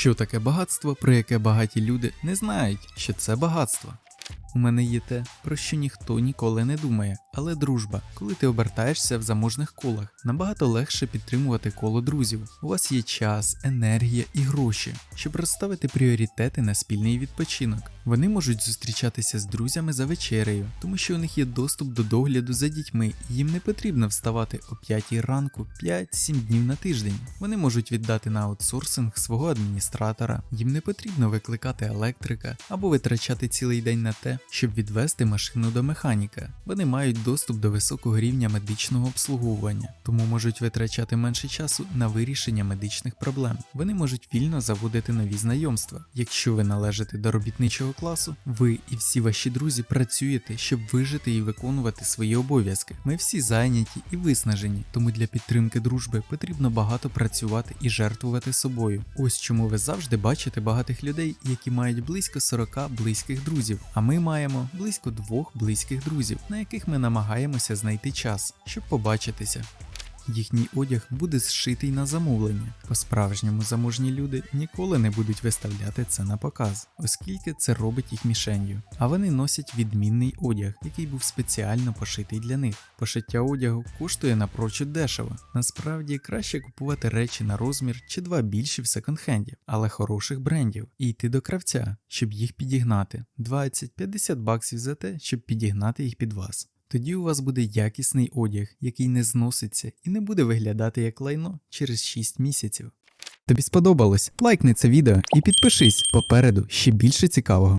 Що таке багатство, про яке багаті люди не знають, що це багатство. У мене є те, про що ніхто ніколи не думає, але дружба, коли ти обертаєшся в заможних колах, набагато легше підтримувати коло друзів. У вас є час, енергія і гроші, щоб розставити пріоритети на спільний відпочинок. Вони можуть зустрічатися з друзями за вечерею, тому що у них є доступ до догляду за дітьми, і їм не потрібно вставати о 5 ранку 5-7 днів на тиждень. Вони можуть віддати на аутсорсинг свого адміністратора. Їм не потрібно викликати електрика або витрачати цілий день на те, щоб відвести машину до механіка. Вони мають доступ до високого рівня медичного обслуговування, тому можуть витрачати менше часу на вирішення медичних проблем. Вони можуть вільно заводити нові знайомства. Якщо ви належите до робітничого класу, ви і всі ваші друзі працюєте, щоб вижити і виконувати свої обов'язки. Ми всі зайняті і виснажені, тому для підтримки дружби потрібно багато працювати і жертвувати собою. Ось чому ви завжди бачите багатих людей, які мають близько 40 близьких друзів. А ми маємо близько двох близьких друзів, на яких ми намагаємося знайти час, щоб побачитися. Їхній одяг буде зшитий на замовлення. По-справжньому заможні люди ніколи не будуть виставляти це на показ, оскільки це робить їх мішенью. А вони носять відмінний одяг, який був спеціально пошитий для них. Пошиття одягу коштує напрочуд дешево. Насправді краще купувати речі на розмір чи два більші в секонд-хенді, але хороших брендів, і йти до кравця, щоб їх підігнати. 20-50 баксів за те, щоб підігнати їх під вас. Тоді у вас буде якісний одяг, який не зноситься і не буде виглядати як лайно через 6 місяців. Тобі сподобалось? Лайкни це відео і підпишись попереду ще більше цікавого.